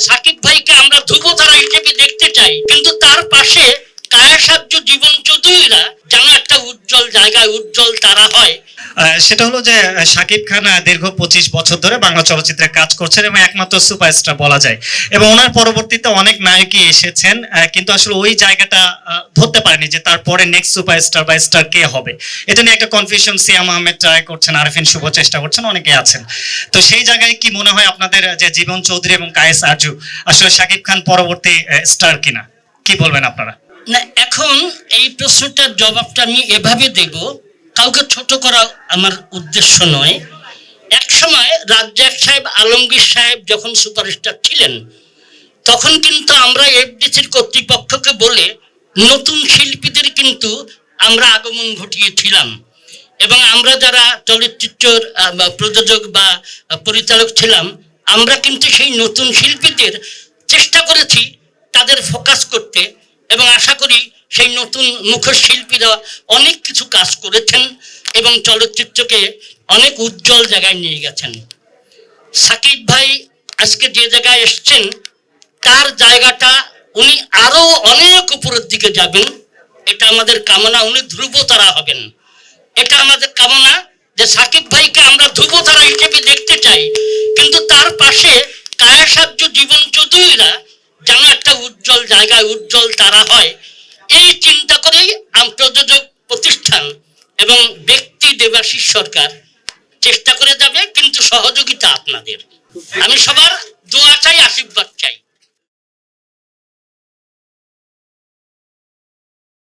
সাকিব ভাইকে আমরা ধ্রুবতারা হিসেবে দেখতে চাই। কিন্তু তার পাশে কায়াসাহ্য জীবন চৌধুরীরা যেন একটা উজ্জ্বল জায়গায় উজ্জ্বল তারা হয়। সেটা হলো যে শাকিব খান দীর্ঘ পঁচিশ বছর ধরে বাংলা চলচ্চিত্রে কাজ করছেন এবং একমাত্র সুপারস্টার বলা যায়। এবং ওনার পরবর্তীতে অনেক নায়কই এসেছেন কিন্তু আসলে ওই জায়গাটা ধরতে পারেনি যে তারপরে নেক্সট সুপারস্টার বা স্টার কে হবে। এটা নিয়ে একটা কনফিউশন সিয়াম আহমেদ ট্রাই করছেন, আরফিন শুভ চেষ্টা করছেন অনেকে আছেন। তো সেই জায়গায় কি মনে হয় আপনাদের, যে জীবন চৌধুরী এবং কায়েস আরজু আসলে শাকিব খান পরবর্তী স্টার কিনা? কি বলবেন আপনারা? না, এখন এই প্রশ্নটার জবাবটা আমি এভাবে দেব কাউকে ছোট করা আমার উদ্দেশ্য নয়। এক সময় রাজ্জাক সাহেব, আলমগীর সাহেব যখন সুপারস্টার ছিলেন, তখন কিন্তু আমরা এফডিসির কর্তৃপক্ষকে বলে নতুন শিল্পীদের কিন্তু আমরা আগমন ঘটিয়েছিলাম। এবং আমরা যারা বা প্রযোজক বা পরিচালক ছিলাম, আমরা কিন্তু সেই নতুন শিল্পীদের চেষ্টা করেছি সেই নতুন মুখোশ শিল্পীরা অনেক কিছু কাজ করেছেন এবং চলচ্চিত্রকে অনেক উজ্জ্বল জায়গায় নিয়ে গেছেন। সাকিব ভাই আজকে যে জায়গায় এসছেন, তার জায়গাটা উনি আরও অনেক উপরের দিকে যাবেন। এটা আমাদের কামনা, উনি ধ্রুবতারা হবেন। এটা আমাদের কামনা যে সাকিব ভাইকে আমরা ধ্রুবতারা হিসেবে দেখতে চাই। কিন্তু তার পাশে কায়াসার্য জীবন চৌধুরীরা যেন একটা উজ্জ্বল জায়গায় উজ্জ্বল তারা হয় এই চিন্তা করেই প্রযোজক প্রতিষ্ঠান এবং ব্যক্তি দেবাশিস সরকার চেষ্টা করে যাবে, কিন্তু সহযোগিতা আপনাদের। আমি সবার